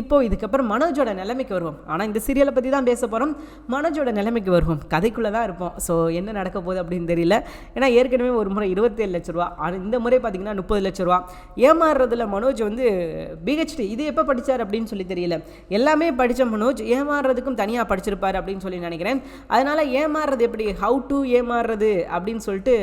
இப்போ இதுக்கப்புறம் மனோஜோட நிலைமைக்கு வருவோம். ஆனால் இந்த சீரியலை பற்றி தான் பேச போகிறோம் மனோஜோட நிலைமைக்கு வருவோம். கதைக்குள்ளே தான் இருப்போம். ஸோ என்ன நடக்க போகுது அப்படின்னு தெரியல. ஏன்னா ஏற்கனவே ஒரு முறை இருபத்தேழு லட்ச ரூபா ஆனால் இந்த முறை பார்த்தீங்கன்னா முப்பது லட்ச ரூபா. ஏமாறுறதுல மனோஜ் வந்து பிஹெச்டி இது எப்போ படித்தார் அப்படின்னு சொல்லி தெரியல. எல்லாமே படித்த மனோஜ் ஏமாறுறதுக்கும் தனியாக படிச்சிருப்பார் அப்படின்னு சொல்லி நினைக்கிறேன். அதனால் ஏமாறுறது எப்படி? ஹவு டு ஏமாறுறது அப்படின்னு சொல்லிட்டு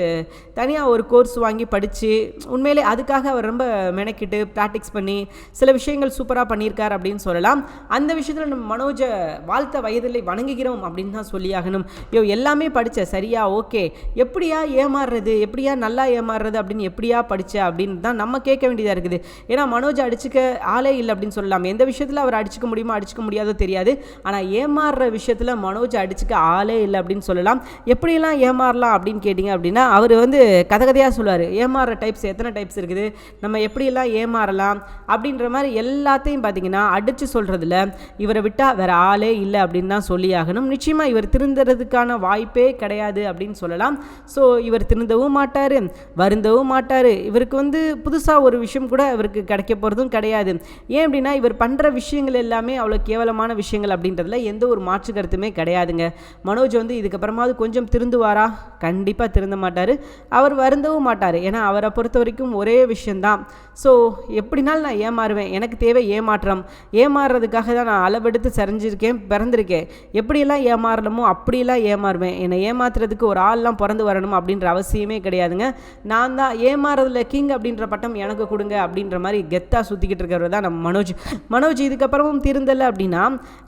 தனியாக ஒரு கோர்ஸ் வாங்கி படித்து உண்மையிலே அதுக்காக அவர் ரொம்ப மெனக்கிட்டு ப்ராக்டிக்ஸ் பண்ணி சில விஷயங்கள் சூப்பர் சூப்பராக பண்ணியிருக்கார் அப்படின்னு சொல்லலாம். அந்த விஷயத்தில் நம்ம மனோஜை வாழ்த்த வயதில் வணங்குகிறோம் அப்படின்னு தான் சொல்லியாகணும் ஐயோ எல்லாமே படித்த சரியா ஓகே. எப்படியா ஏமாறுறது? எப்படியா நல்லா ஏமாறுறது அப்படின்னு எப்படியா படித்த அப்படின்னு தான் நம்ம கேட்க வேண்டியதாக இருக்குது. ஏன்னா மனோஜ் அடிச்சுக்க ஆளே இல்லை அப்படின்னு சொல்லலாம். எந்த விஷயத்தில் அவர் அடிச்சுக்க முடியுமோ அடிச்சுக்க முடியாதோ தெரியாது. ஆனால் ஏமாறுற விஷயத்தில் மனோஜ் அடிச்சுக்க ஆளே இல்லை அப்படின்னு சொல்லலாம். எப்படியெல்லாம் ஏமாறலாம் அப்படின்னு கேட்டிங்க அப்படின்னா அவர் வந்து கதை கதையாக சொல்லுவார். ஏமாறுற டைப்ஸ் எத்தனை டைப்ஸ் இருக்குது? நம்ம எப்படியெல்லாம் ஏமாறலாம்? அப்படின்ற மாதிரி எல்லாத்தையும் பார்த்தீங்கன்னா அடித்து சொல்கிறதுல இவரை விட்டால் வேறு ஆளே இல்லை அப்படின்னு தான் சொல்லி ஆகணும் நிச்சயமாக இவர் திருந்துறதுக்கான வாய்ப்பே கிடையாது அப்படின்னு சொல்லலாம். ஸோ இவர் திருந்தவும் மாட்டார் வருந்தவும் மாட்டார். இவருக்கு வந்து புதுசாக ஒரு விஷயம் கூட இவருக்கு கிடைக்க போகிறதும் கிடையாது. ஏன் அப்படின்னா இவர் பண்ணுற விஷயங்கள் எல்லாமே அவ்வளோ கேவலமான விஷயங்கள் அப்படின்றதுல எந்த ஒரு மாற்று கருத்துமே கிடையாதுங்க. மனோஜ் வந்து இதுக்கப்புறமாவது கொஞ்சம் திருந்துவாரா? கண்டிப்பாக திருந்த மாட்டார். அவர் வருந்தவும் மாட்டார். ஏன்னா அவரை பொறுத்த வரைக்கும் ஒரே விஷயந்தான் ஸோ எப்படினாலும் நான் ஏமாறுவேன். எனக்கு தேவை ஏமாற்றம். ஏமாறுறதுக்காக தான் நான் அளவெடுத்து செறிஞ்சிருக்கேன் பிறந்திருக்கேன். எப்படியெல்லாம் ஏமாறணுமோ அப்படியெல்லாம் ஏமாறுவேன். என்னை ஏமாத்துறதுக்கு ஒரு ஆள்லாம் பிறந்து வரணும் அப்படின்ற அவசியமே கிடையாதுங்க. நான் தான் ஏமாறுறதுல கிங் அப்படின்ற பட்டம் எனக்கு கொடுங்க அப்படின்ற மாதிரி கெத்தாக சுற்றிக்கிட்டு இருக்கிறவர் தான் நம்ம மனோஜ். மனோஜ் இதுக்கப்புறமும் திருந்தலை அப்படின்னா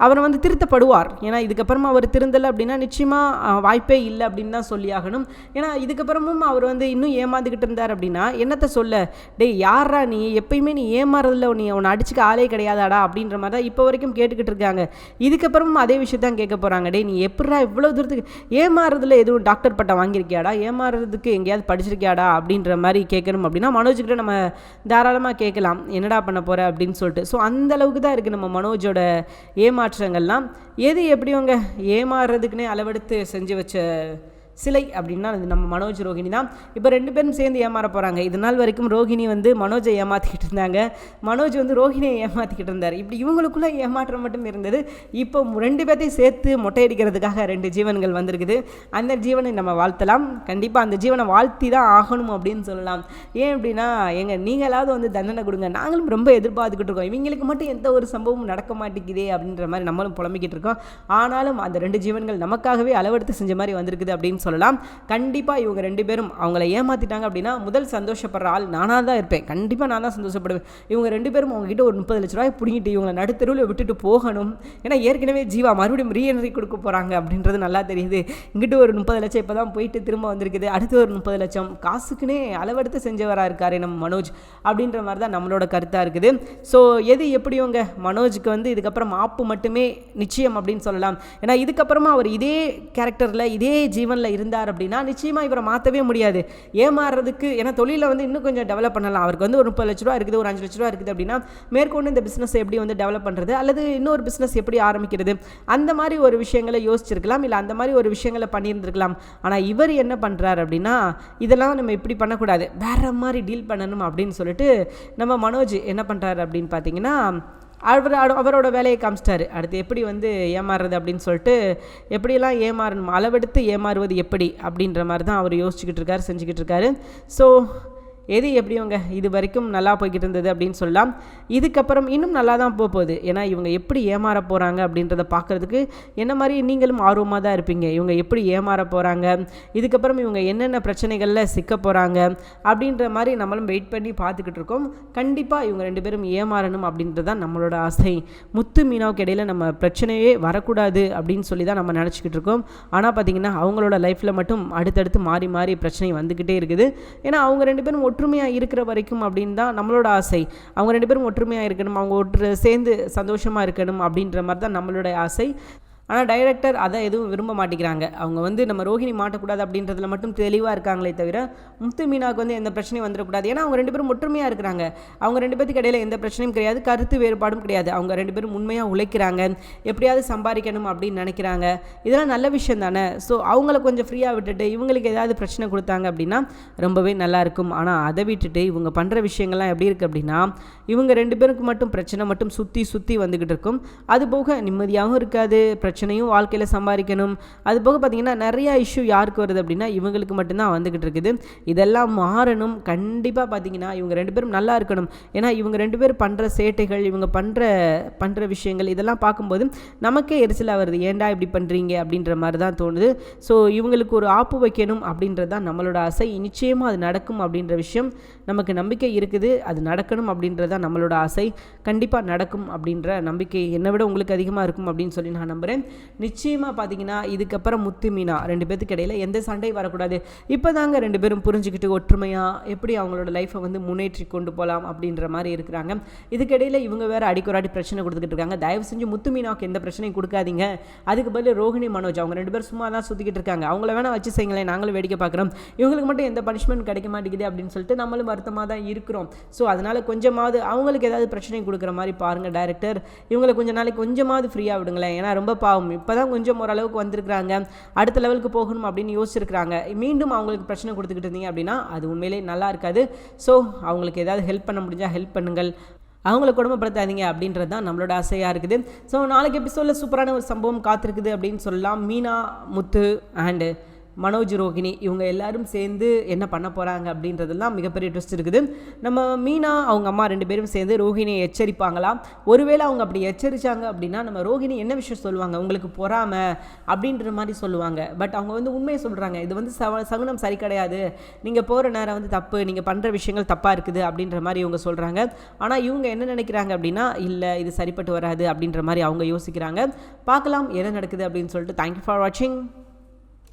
அவர் வந்து திருத்தப்படுவார். ஏன்னா இதுக்கப்புறமா அவர் திருந்தலை அப்படின்னா நிச்சயமாக வாய்ப்பே இல்லை அப்படின்னு தான் சொல்லி ஆகணும். ஏன்னா இதுக்கப்புறமும் அவர் வந்து இன்னும் ஏமாந்துக்கிட்டு இருந்தார் அப்படின்னா என்னத்தை சொல்ல? டேய் யாரா நீ? எப்பயுமே நீ ஏமாறதில்ல நீ உன்னை அடிச்சுக்க ஆள் கிடையாதாடா அப்படின்ற மாதிரி தான் இப்போ வரைக்கும் கேட்டுக்கிட்டு இருக்காங்க. இதுக்கப்புறமும் அதே விஷயத்தான் கேட்க போகிறாங்க டே நீ எப்படா இவ்வளோ தூரத்துக்கு ஏமாறுறதுல எதுவும் டாக்டர் பட்டம் வாங்கியிருக்கியாடா? ஏமாறுறதுக்கு எங்கேயாவது படிச்சிருக்கியாடா? அப்படின்ற மாதிரி கேட்கணும் அப்படின்னா மனோஜ்கிட்ட நம்ம தாராளமாக கேட்கலாம். என்னடா பண்ண போகிற அப்படின்னு சொல்லிட்டு. ஸோ அந்த அளவுக்கு தான் இருக்குது நம்ம மனோஜோட ஏமாற்றங்கள்லாம். எது எப்படியோங்க ஏமாறுறதுக்குன்னே அளவெடுத்து செஞ்சு வச்ச சிலை அப்படின்னா அது நம்ம மனோஜ் ரோஹிணி தான். இப்போ ரெண்டு பேரும் சேர்ந்து ஏமாற போகிறாங்க இது நாள் வரைக்கும் ரோஹிணி வந்து மனோஜை ஏமாற்றிக்கிட்டு இருந்தாங்க. மனோஜ் வந்து ரோஹிணியை ஏமாற்றிக்கிட்டு இருந்தார். இப்படி இவங்களுக்குள்ள ஏமாற்றம் மட்டும் இருந்தது. இப்போ ரெண்டு பேர்த்தையும் சேர்த்து மொட்டையடிக்கிறதுக்காக ரெண்டு ஜீவன்கள் வந்திருக்குது. அந்த ஜீவனை நம்ம வாழ்த்தலாம். கண்டிப்பாக அந்த ஜீவனை வாழ்த்தி தான் ஆகணும் அப்படின்னு சொல்லலாம். ஏன் அப்படின்னா எங்கள் நீங்களாவது வந்து தண்டனை கொடுங்க. நாங்களும் ரொம்ப எதிர்பார்த்துக்கிட்டு இருக்கோம். இவங்களுக்கு மட்டும் எந்த ஒரு சம்பவமும் நடக்க மாட்டேங்குதே அப்படின்ற மாதிரி நம்மளும் புலம்பிக்கிட்டு இருக்கோம். ஆனாலும் அந்த ரெண்டு ஜீவன்கள் நமக்காகவே அளவெடுத்து செஞ்ச மாதிரி வந்திருக்குது அப்படின்னு சொல்லலாம். கண்டிப்பாக இவங்க ரெண்டு பேரும் அவங்கள ஏமாற்றிட்டாங்க அப்படின்னா முதல் சந்தோஷப்படுற ஆள் நானாக தான் இருப்பேன். கண்டிப்பாக நான் தான் சந்தோஷப்படுவேன். இவங்க ரெண்டு பேரும் அவங்ககிட்ட ஒரு முப்பது லட்ச ரூபாய் பிடிங்கிட்டு இவங்களை நடுத்தருவில் விட்டுட்டு போகணும். ஏன்னா ஏற்கனவே ஜீவா மறுபடியும் ரீஎன்ட்ரி கொடுக்க போகிறாங்க அப்படின்றது நல்லா தெரியுது. இங்கிட்ட ஒரு முப்பது லட்சம் இப்போ தான் போயிட்டு திரும்ப வந்திருக்குது. அடுத்து ஒரு முப்பது லட்சம். காசுக்குன்னே அளவெடுத்து செஞ்சவராக இருக்கார் நம்ம மனோஜ் அப்படின்ற மாதிரி தான் நம்மளோட கருத்தாக இருக்குது. ஸோ எது எப்படியோங்க மனோஜுக்கு வந்து இதுக்கப்புறம் மாப்பு மட்டுமே நிச்சயம் அப்படின்னு சொல்லலாம். ஏன்னா இதுக்கப்புறமா அவர் இதே கேரக்டரில் இதே ஜீவனில் இருந்தார் அப்படின்னா நிச்சயமாக இவரை மாற்றவே முடியாது. ஏமாறுறதுக்கு ஏன்னா தொழிலில் வந்து இன்னும் கொஞ்சம் டெவலப் பண்ணலாம். அவருக்கு வந்து ஒரு முப்பது லட்ச ரூபா இருக்குது ஒரு அஞ்சு லட்ச ரூபா இருக்குது அப்படின்னா மேற்கொண்டு இந்த பிஸ்னஸ் எப்படி வந்து டெவலப் பண்ணுறது அல்லது இன்னொரு பிஸ்னஸ் எப்படி ஆரம்பிக்கிறது? அந்த மாதிரி ஒரு விஷயங்களை யோசிச்சிருக்கலாம் இல்லை அந்த மாதிரி ஒரு விஷயங்களை பண்ணியிருந்திருக்கலாம். ஆனால் இவர் என்ன பண்ணுறாரு அப்படின்னா இதெல்லாம் நம்ம இப்படி பண்ணக்கூடாது. வேற மாதிரி டீல் பண்ணணும் அப்படின்னு சொல்லிட்டு நம்ம மனோஜ் என்ன பண்ணுறாரு அப்படின்னு பார்த்தீங்கன்னா அவர் அவரோட வேலையை காமிச்சிட்டாரு. அடுத்து எப்படி வந்து ஏமாறுறது அப்படின்னு சொல்லிட்டு எப்படியெல்லாம் ஏமாறணும் அளவெடுத்து ஏமாறுவது எப்படி அப்படின்ற மாதிரி தான் அவர் யோசிச்சுக்கிட்டு இருக்காரு செஞ்சுக்கிட்டு இருக்காரு. ஸோ எது எப்படியோங்க? இது வரைக்கும் நல்லா போய்கிட்டு இருந்தது அப்படின்னு சொல்லலாம். இதுக்கப்புறம் இன்னும் நல்லா தான் போக போகுது. ஏன்னா இவங்க எப்படி ஏமாற போகிறாங்க அப்படின்றத பார்க்குறதுக்கு என்ன மாதிரி நீங்களும் ஆர்வமாக தான் இருப்பீங்க. இவங்க எப்படி ஏமாற போகிறாங்க இதுக்கப்புறம் இவங்க என்னென்ன பிரச்சனைகளில் சிக்க போகிறாங்க அப்படின்ற மாதிரி நம்மளும் வெயிட் பண்ணி பார்த்துக்கிட்டு இருக்கோம். கண்டிப்பாக இவங்க ரெண்டு பேரும் ஏமாறணும் அப்படின்றது தான் நம்மளோட ஆசை. முத்து மீனாவுக்கு இடையில் நம்ம பிரச்சனையே வரக்கூடாது அப்படின்னு சொல்லி தான் நம்ம நினச்சிக்கிட்டு இருக்கோம். ஆனால் பார்த்திங்கன்னா அவங்களோட லைஃப்பில் மட்டும் அடுத்தடுத்து மாறி மாறி பிரச்சனை வந்துக்கிட்டே இருக்குது. ஏன்னா அவங்க ரெண்டு பேரும் ஒற்றுமையாக இருக்கிற வரைக்கும் அப்படின்னு தான் நம்மளோட ஆசை. அவங்க ரெண்டு பேரும் ஒற்றுமையாக இருக்கணும் அவங்க ஒற்று சேர்ந்து சந்தோஷமாக இருக்கணும் அப்படின்ற மாதிரி தான் நம்மளுடைய ஆசை. ஆனால் டைரக்டர் அதை எதுவும் விரும்ப மாட்டேங்கிறாங்க. அவங்க வந்து நம்ம ரோஹிணி மாட்டக்கூடாது அப்படின்றதுல மட்டும் தெளிவாக இருக்காங்களே தவிர முத்து மீனாவுக்கு வந்து எந்த பிரச்சனையும் வந்துடக்கூடாது. ஏன்னா அவங்க ரெண்டு பேரும் ஒற்றுமையாக இருக்கிறாங்க. அவங்க ரெண்டு பேருக்கு இடையில எந்த பிரச்சனையும் கிடையாது கருத்து வேறுபாடும் கிடையாது. அவங்க ரெண்டு பேரும் உண்மையாக உழைக்கிறாங்க. எப்படியாவது சம்பாதிக்கணும் அப்படின்னு நினைக்கிறாங்க. இதெல்லாம் நல்ல விஷயம் தானே? ஸோ அவங்கள கொஞ்சம் ஃப்ரீயாக விட்டுட்டு இவங்களுக்கு ஏதாவது பிரச்சனை கொடுத்தாங்க அப்படின்னா ரொம்பவே நல்லாயிருக்கும் ஆனால் அதை விட்டுட்டு இவங்க பண்ணுற விஷயங்கள்லாம் எப்படி இருக்குது அப்படின்னா இவங்க ரெண்டு பேருக்கு மட்டும் பிரச்சனை மட்டும் சுற்றி சுற்றி வந்துக்கிட்டு இருக்கும். அது போக நிம்மதியாகவும் இருக்காது பிரச்சனை பிரச்சனையும் வாழ்க்கையில் சம்பாதிக்கணும். அது போக பார்த்திங்கன்னா நிறையா இஷ்யூ யாருக்கு வருது அப்படின்னா இவங்களுக்கு மட்டும்தான் வந்துக்கிட்டு இருக்குது. இதெல்லாம் மாறணும். கண்டிப்பாக பார்த்திங்கன்னா இவங்க ரெண்டு பேரும் நல்லா இருக்கணும். ஏன்னா இவங்க ரெண்டு பேரும் பண்ணுற சேட்டைகள் இவங்க பண்ணுற பண்ணுற விஷயங்கள் இதெல்லாம் பார்க்கும்போது நமக்கே எரிச்சலாக வருது. ஏன்டா இப்படி பண்ணுறீங்க அப்படின்ற மாதிரி தான் தோணுது. ஸோ இவங்களுக்கு ஒரு ஆப்பு வைக்கணும் அப்படின்றது தான் நம்மளோட ஆசை. நிச்சயமாக அது நடக்கும் அப்படின்ற விஷயம். நமக்கு நம்பிக்கை இருக்குது அது நடக்கணும் அப்படின்றது தான் நம்மளோட ஆசை. கண்டிப்பாக நடக்கும் அப்படின்ற நம்பிக்கை என்னை விட உங்களுக்கு அதிகமாக இருக்கும் அப்படின்னு சொல்லி நான் நம்புகிறேன் நிச்சயமாக பார்த்தீங்கன்னா இதுக்கப்புறம் முத்து மீனா ரெண்டு பேத்துக்கு இடையில் எந்த சண்டையும் வரக்கூடாது. இப்போ தாங்க ரெண்டு பேரும் புரிஞ்சுக்கிட்டு ஒற்றுமையாக எப்படி அவங்களோட லைஃப்பை வந்து முன்னேற்றி கொண்டு போகலாம் அப்படின்ற மாதிரி இருக்கிறாங்க. இதுக்கிடையில் இவங்க வேறு அடிக்கொராடி பிரச்சனை கொடுத்துக்கிட்டு இருக்காங்க. தயவு செஞ்சு முத்து மீனாவுக்கு எந்த பிரச்சனையும் கொடுக்காதீங்க. அதுக்கு பதில் ரோஹிணி மனோஜ் அவங்க ரெண்டு பேரும் சும்மா தான் சுற்றிக்கிட்டு இருக்காங்க. அவங்கள வேணால் வச்சு செய்யுங்களேன். நாங்களும் வேடிக்கை பார்க்குறோம் இவங்களுக்கு மட்டும் எந்த பனிஷ்மெண்ட் கிடைக்க மாட்டேங்குது அப்படின்னு சொல்லிட்டு நம்மளும் வருத்தமாக தான் இருக்கிறோம். ஸோ அதனால் கொஞ்சமாவது அவங்களுக்கு ஏதாவது பிரச்சனை கொடுக்குற மாதிரி பாருங்கள் டைரக்டர் இவங்களை கொஞ்சம் நாளைக்கு கொஞ்சமாவது ஃப்ரீயாக விடுங்களேன். ஏன்னா ரொம்ப பாவம். இப்போ தான் கொஞ்சம் ஓரளவுக்கு வந்திருக்கிறாங்க. அடுத்த லெவலுக்கு போகணும் அப்படின்னு யோசிச்சிருக்கிறாங்க. மீண்டும் அவங்களுக்கு பிரச்சனை கொடுத்துக்கிட்டு இருந்தீங்க அப்படின்னா அது உண்மையிலே நல்லா இருக்காது. ஸோ அவங்களுக்கு ஏதாவது ஹெல்ப் பண்ண முடிஞ்சால் ஹெல்ப் பண்ணுங்கள். அவங்கள குடும்பப்படுத்தாதீங்க அப்படின்றது தான் நம்மளோட ஆசையாக இருக்குது. ஸோ நாளைக்கு எபிசோடில் சூப்பரான ஒரு சம்பவம் காத்திருக்குது அப்படின்னு சொல்லலாம். மீனா முத்து அண்டு மனோஜ் ரோகிணி இவங்க எல்லாரும் சேர்ந்து என்ன பண்ண போகிறாங்க அப்படின்றதெல்லாம் மிகப்பெரிய ட்விஸ்ட் இருக்குது. நம்ம மீனா அவங்க அம்மா ரெண்டு பேரும் சேர்ந்து ரோஹிணியை எச்சரிப்பாங்களாம் ஒருவேளை அவங்க அப்படி எச்சரித்தாங்க அப்படின்னா நம்ம ரோஹிணி என்ன விஷயம் சொல்லுவாங்க? உங்களுக்கு பொறாம? அப்படின்ற மாதிரி சொல்லுவாங்க. பட் அவங்க வந்து உண்மையை சொல்கிறாங்க இது வந்து சவ சகுனம் சரி கிடையாது. நீங்கள் போகிற நேரம் வந்து தப்பு. நீங்கள் பண்ணுற விஷயங்கள் தப்பாக இருக்குது அப்படின்ற மாதிரி இவங்க சொல்கிறாங்க ஆனால் இவங்க என்ன நினைக்கிறாங்க அப்படின்னா இல்லை இது சரிப்பட்டு வராது. அப்படின்ற மாதிரி அவங்க யோசிக்கிறாங்க. பார்க்கலாம் என்ன நடக்குது அப்படின்னு சொல்லிட்டு. தேங்க்யூ ஃபார் வாட்சிங்